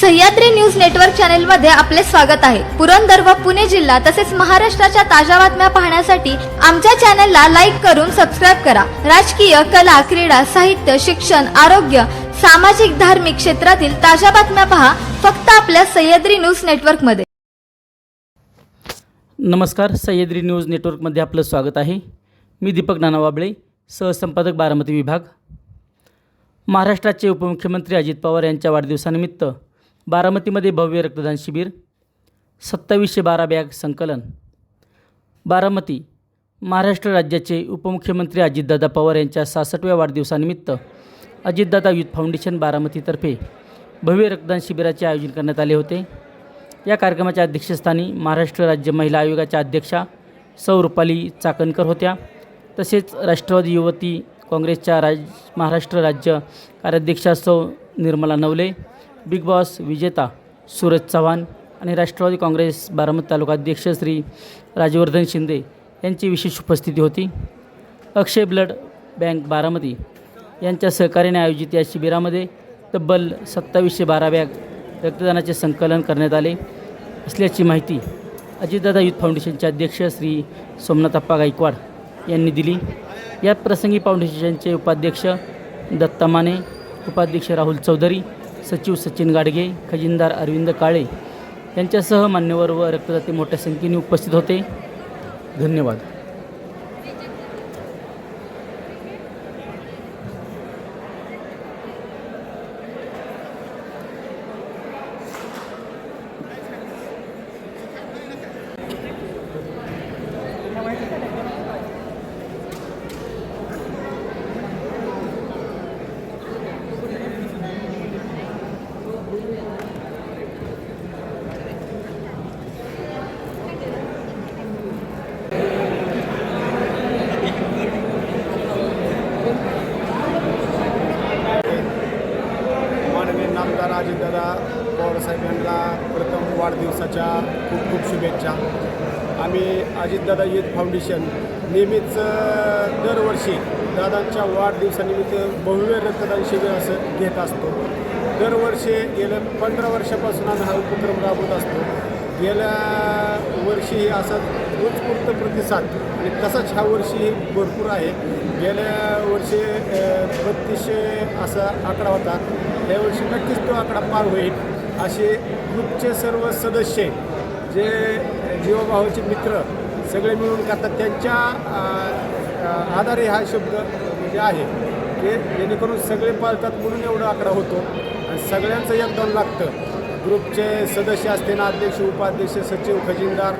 Sahyadri news network चॅनलमध्ये आपले स्वागत आहे. पुरंदर व पुणे जिल्हा तसेच महाराष्ट्राच्या ताज्या बातम्या पाहण्यासाठी आमच्या चॅनलला लाईक करून सबस्क्राईब करा. राजकीय कला क्रीडा साहित्य शिक्षण आरोग्य सामाजिक धार्मिक क्षेत्रातील ताज्या बातम्या पहा फक्त आपल्या सह्याद्री न्यूज नेटवर्कमध्ये नमस्कार सह्याद्री न्यूज नेटवर्कमध्ये आपलं स्वागत आहे. मी दीपक नानावाबळे सहसंपादक बारामती विभाग. महाराष्ट्राचे उपमुख्यमंत्री अजित पवार यांच्या वाढदिवसानिमित्त बारामतीमध्ये भव्य रक्तदान शिबिर सत्तावीसशे बारा बॅग संकलन. बारामती महाराष्ट्र राज्याचे उपमुख्यमंत्री अजितदादा पवार यांच्या सहासष्टव्या वाढदिवसानिमित्त अजितदादा युथ फाउंडेशन बारामतीतर्फे भव्य रक्तदान शिबिराचे आयोजन करण्यात आले होते. या कार्यक्रमाच्या अध्यक्षस्थानी महाराष्ट्र राज्य महिला आयोगाच्या अध्यक्षा सौ रुपाली चाकणकर होत्या. तसेच राष्ट्रवादी युवती काँग्रेसच्या राज महाराष्ट्र राज्य कार्याध्यक्षा सौ निर्मला नवले बिग बॉस विजेता सूरज चव्हाण आणि राष्ट्रवादी काँग्रेस बारामती तालुका अध्यक्ष श्री राजवर्धन शिंदे यांची विशेष उपस्थिती होती. अक्षय ब्लड बँक बारामती यांच्या सहकार्याने आयोजित या शिबिरामध्ये तब्बल सत्तावीसशे बारा बॅग रक्तदानाचे संकलन करण्यात आले असल्याची माहिती अजितदादा युथ फाउंडेशनचे अध्यक्ष श्री सोमनाथप्पा गायकवाड यांनी दिली. या प्रसंगी फाउंडेशनचे उपाध्यक्ष दत्ता माने उपाध्यक्ष राहुल चौधरी सचिव सचिन गाडगे खजिनदार अरविंद काळे यांच्यासह मान्यवर व रक्तदाते मोठ्या संख्येने उपस्थित होते. धन्यवाद. दादा नामदार अजितदादा पवारसाहेब यांना प्रथम वाढदिवसाच्या खूप खूप शुभेच्छा. आम्ही अजितदादा युथ फाउंडेशन नेहमीच दरवर्षी दादांच्या वाढदिवसानिमित्त भव्य रक्तदान शिबिर असं घेत असतो. दरवर्षी गेल्या पंधरा वर्षापासून आम्ही हा उपक्रम राबवत असतो. गेल्या वर्षी असा उत्स्फूर्त प्रतिसाद आणि तसाच ह्या वर्षी भरपूर आहे. गेल्या वर्षी बत्तीसशे असा आकडा होता. यावर्षी नक्कीच तो आकडा पार होईल असे ग्रुपचे सर्व सदस्य जे जीवभावाचे मित्र सगळे मिळून करतात त्यांच्या आधारे हा शब्द म्हणजे आहे की जेणेकरून सगळे पाळतात म्हणून एवढा आकडा होतो. आणि सगळ्यांचं योगदान लागतं. ग्रुपचे सदस्य असतील अध्यक्ष उपाध्यक्ष सचिव खजिनदार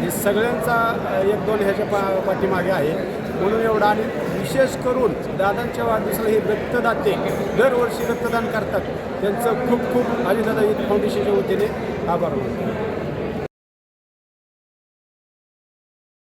हे सगळ्यांचा एक दोन ह्याच्या पा पाठीमागे आहे. म्हणून एवढा आणि विशेष करून दादांच्या वाढदिवसाला हे रक्तदाते दरवर्षी रक्तदान करतात. त्यांचं खूप खूप अजितदादा युथ फाउंडेशनच्या वतीने. आभार मानतो.